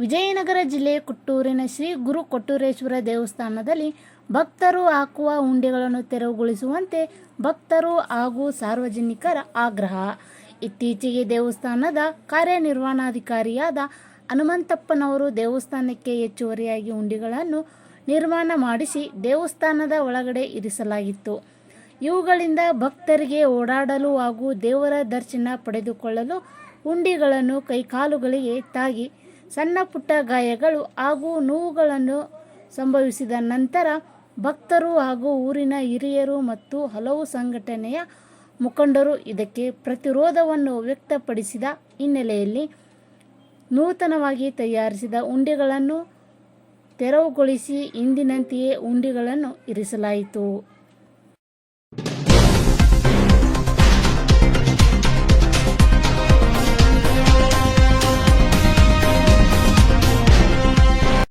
ವಿಜಯನಗರ ಜಿಲ್ಲೆ ಕೊಟ್ಟೂರಿನ ಶ್ರೀ ಗುರು ಕೊಟ್ಟೂರೇಶ್ವರ ದೇವಸ್ಥಾನದಲ್ಲಿ ಭಕ್ತರು ಹಾಕುವ ಉಂಡೆಗಳನ್ನು ತೆರವುಗೊಳಿಸುವಂತೆ ಭಕ್ತರು ಹಾಗೂ ಸಾರ್ವಜನಿಕರ ಆಗ್ರಹ. ಇತ್ತೀಚೆಗೆ ದೇವಸ್ಥಾನದ ಕಾರ್ಯನಿರ್ವಹಣಾಧಿಕಾರಿಯಾದ ಹನುಮಂತಪ್ಪನವರು ದೇವಸ್ಥಾನಕ್ಕೆ ಹೆಚ್ಚುವರಿಯಾಗಿ ಉಂಡಿಗಳನ್ನು ನಿರ್ಮಾಣ ಮಾಡಿಸಿ ದೇವಸ್ಥಾನದ ಒಳಗಡೆ ಇರಿಸಲಾಗಿತ್ತು. ಇವುಗಳಿಂದ ಭಕ್ತರಿಗೆ ಓಡಾಡಲು ಹಾಗೂ ದೇವರ ದರ್ಶನ ಪಡೆದುಕೊಳ್ಳಲು ಉಂಡಿಗಳನ್ನು ಕೈಕಾಲುಗಳಿಗೆ ತಾಗಿ ಸಣ್ಣ ಪುಟ್ಟ ಗಾಯಗಳು ಹಾಗೂ ನೋವುಗಳನ್ನು ಸಂಭವಿಸಿದ ನಂತರ ಭಕ್ತರು ಹಾಗೂ ಊರಿನ ಹಿರಿಯರು ಮತ್ತು ಹಲವು ಸಂಘಟನೆಯ ಮುಖಂಡರು ಇದಕ್ಕೆ ಪ್ರತಿರೋಧವನ್ನು ವ್ಯಕ್ತಪಡಿಸಿದ ಹಿನ್ನೆಲೆಯಲ್ಲಿ ನೂತನವಾಗಿ ತಯಾರಿಸಿದ ಉಂಡೆಗಳನ್ನು ತೆರವುಗೊಳಿಸಿ ಇಂದಿನಂತೆಯೇ ಉಂಡೆಗಳನ್ನು ಇರಿಸಲಾಯಿತು.